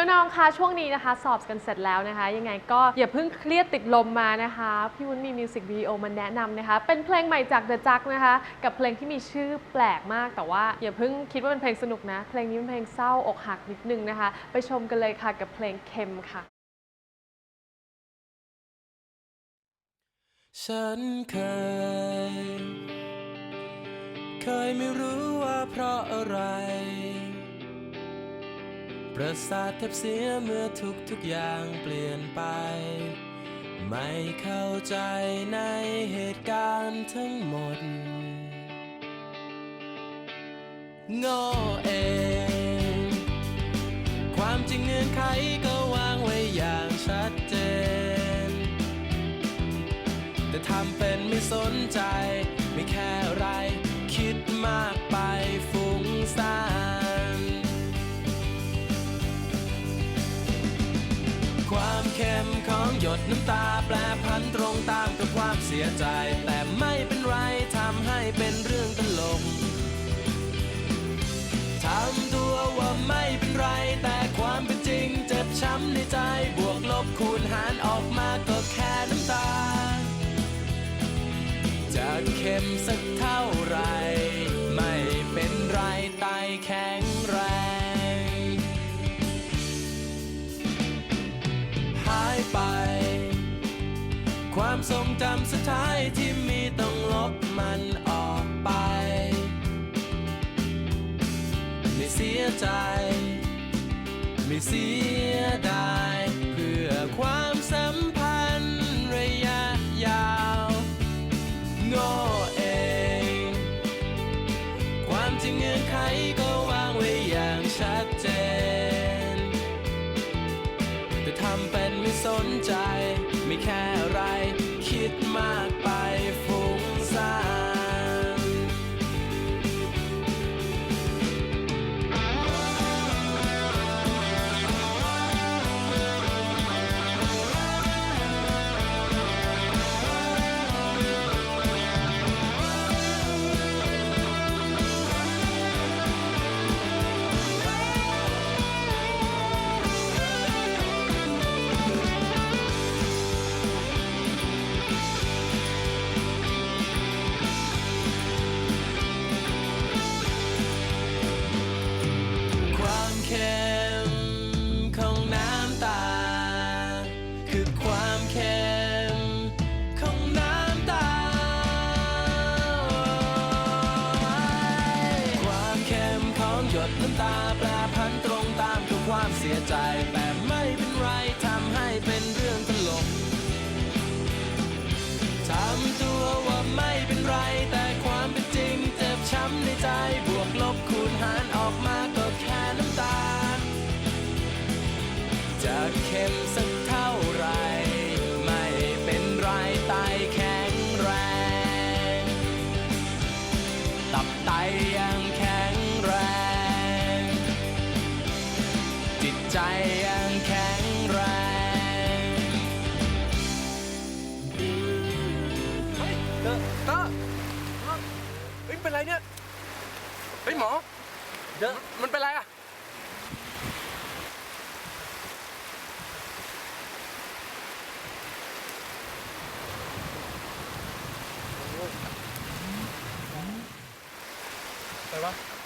น้องๆ คะช่วงนี้นะคะ สอบกันเสร็จแล้วนะคะ ยังไงก็อย่าเพิ่งเครียดติดลมมานะคะ พี่วุ้นมีมิวสิกวิดีโอมาแนะนำนะคะ เป็นเพลงใหม่จาก The Jack นะคะ กับเพลงที่มีชื่อแปลกมาก แต่ว่าอย่าเพิ่งคิดว่าเป็นเพลงสนุกนะ เพลงนี้เป็นเพลงเศร้าอกหักนิดนึงนะคะ ไปชมกันเลยค่ะกับเพลงเค็มค่ะ ฉันเคย เคยไม่รู้ว่าเพราะอะไร ประสาทแทบเสียเมื่อทุกทุกอย่างเปลี่ยนไป ไม่เข้าใจในเหตุการณ์ทั้งหมดโง่เอง ความจริงเงื่อนไขก็วางไว้อย่างชัดเจน แต่ทำเป็นไม่สนใจไม่แค่อะไร ความเค็มของหยดน้ำตาแปรพันตรงตามกับความเสียใจ แต่ไม่เป็นไรทำให้เป็นเรื่องตลกทำตัวว่าไม่เป็นไร แต่ความเป็นจริงเจ็บช้ำในใจบวกลบคูณ ทรงจำสุดท้ายที่มีต้องลบมันออกไป ไม่เสียใจ ไม่เสียดายเพื่อความสัมพันธ์ระยะยาวโง่เอง ความจริงเงื่อนไขก็วางไว้อย่างชัดเจน แต่ทำเป็นไม่สนใจ คิ เค็มของน้ำตา คือความเค็มของน้ำตา ความเค็มของหยดน้ำตาแปรพันตรงตามกับความเสียใจ จะเค็มสักเท่าไร ไม่เป็นไรไตแข็งแรง ตับไตยังแข็งแรง จิตใจยังแข็งแรงเฮ้ยเตอเตอเฮ้ยเป็นไรเนี่ย เฮ้ยหมอ เดี๋ยวมันเป็นไรอะ 走吧？